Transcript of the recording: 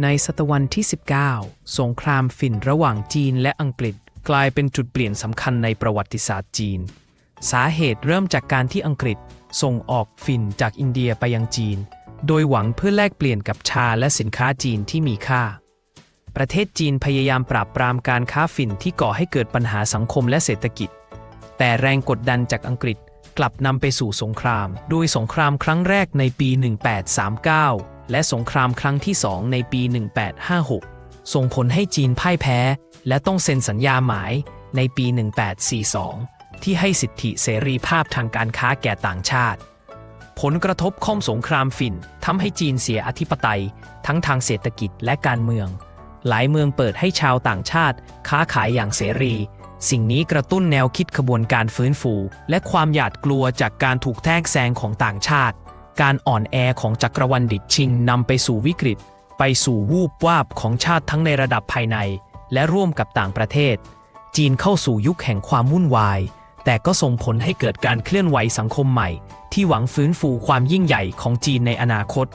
ในศตวรรษที่ 19 สงครามฝิ่นระหว่างจีนและอังกฤษกลายเป็นจุดเปลี่ยนสำคัญในประวัติศาสตร์จีน สาเหตุเริ่มจากการที่อังกฤษส่งออกฝิ่นจากอินเดียไปยังจีน โดยหวังเพื่อแลกเปลี่ยนกับชาและสินค้าจีนที่มีค่า ประเทศจีนพยายามปราบปรามการค้าฝิ่นที่ก่อให้เกิดปัญหาสังคมและเศรษฐกิจ แต่แรงกดดันจากอังกฤษกลับนำไปสู่สงคราม โดยสงครามครั้งแรกในปี 1839 และสงครามครั้งที่2ในปี 1856 ส่งผลให้จีนพ่ายแพ้ และต้องเซ็นสัญญาหมายในปี 1842 ที่ให้สิทธิเสรีภาพทางการค้าแก่ต่างชาติ ผลกระทบของสงครามฝิ่นทำให้จีนเสียอธิปไตย ทั้งทางเศรษฐกิจและการเมือง หลายเมืองเปิดให้ชาวต่างชาติ ค้าขายอย่างเสรี สิ่งนี้กระตุ้นแนวคิดขบวนการฟื้นฟู และความหยาดกลัวจากการถูกแทรกแซงของต่างชาติ การอ่อนแอของจักรวรรดิชิงนำไปสู่วิกฤต ไปสู่วูบวาบของชาติทั้งในระดับภายใน และร่วมกับต่างประเทศ จีนเข้าสู่ยุคแห่งความวุ่นวาย แต่ก็ส่งผลให้เกิดการเคลื่อนไหวสังคมใหม่ ที่หวังฟื้นฟูความยิ่งใหญ่ของจีนในอนาคต